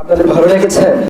আপনাদের ভালো লেগেছে?